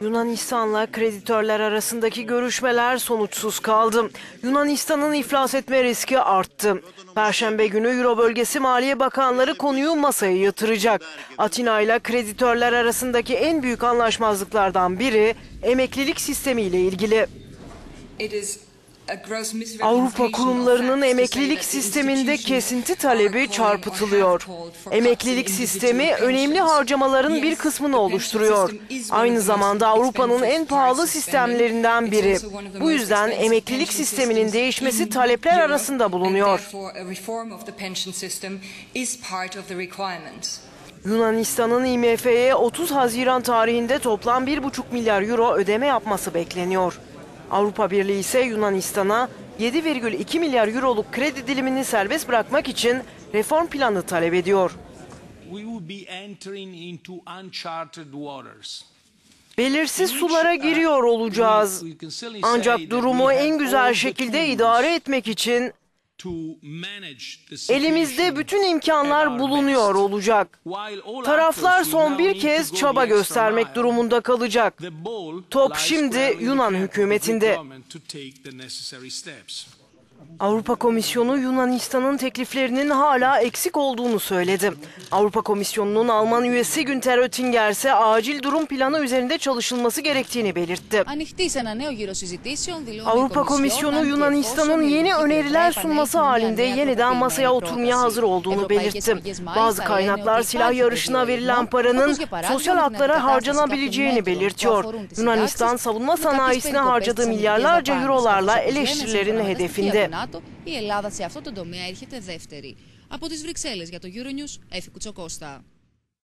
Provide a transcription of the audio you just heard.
Yunanistan'la kreditörler arasındaki görüşmeler sonuçsuz kaldı. Yunanistan'ın iflas etme riski arttı. Perşembe günü Euro bölgesi Maliye Bakanları konuyu masaya yatıracak. Atina ile kreditörler arasındaki en büyük anlaşmazlıklardan biri emeklilik sistemi ile ilgili. Avrupa kurumlarının emeklilik sisteminde kesinti talebi çarpıtılıyor. Emeklilik sistemi önemli harcamaların bir kısmını oluşturuyor. Aynı zamanda Avrupa'nın en pahalı sistemlerinden biri. Bu yüzden emeklilik sisteminin değişmesi talepler arasında bulunuyor. Yunanistan'ın IMF'ye 30 Haziran tarihinde toplam 1,5 milyar euro ödeme yapması bekleniyor. Avrupa Birliği ise Yunanistan'a 7,2 milyar euroluk kredi dilimini serbest bırakmak için reform planı talep ediyor. Belirsiz sulara giriyor olacağız. Ancak durumu en güzel şekilde idare etmek için elimizde bütün imkanlar bulunuyor olacak. Taraflar son bir kez çaba göstermek durumunda kalacak. Top şimdi Yunan hükümetinde. Avrupa Komisyonu Yunanistan'ın tekliflerinin hala eksik olduğunu söyledi. Avrupa Komisyonu'nun Alman üyesi Günter Oettinger ise acil durum planı üzerinde çalışılması gerektiğini belirtti. Avrupa Komisyonu Yunanistan'ın yeni öneriler sunması halinde yeniden masaya oturmaya hazır olduğunu belirtti. Bazı kaynaklar silah yarışına verilen paranın sosyal haklara harcanabileceğini belirtiyor. Yunanistan savunma sanayisine harcadığı milyarlarca eurolarla eleştirilerin hedefinde. Του ΝΑΤΟ, η Ελλάδα σε αυτό το τομέα έρχεται δεύτερη. Από τις Βρυξέλλες για το Euronews, Έφη Κουτσοκώστα.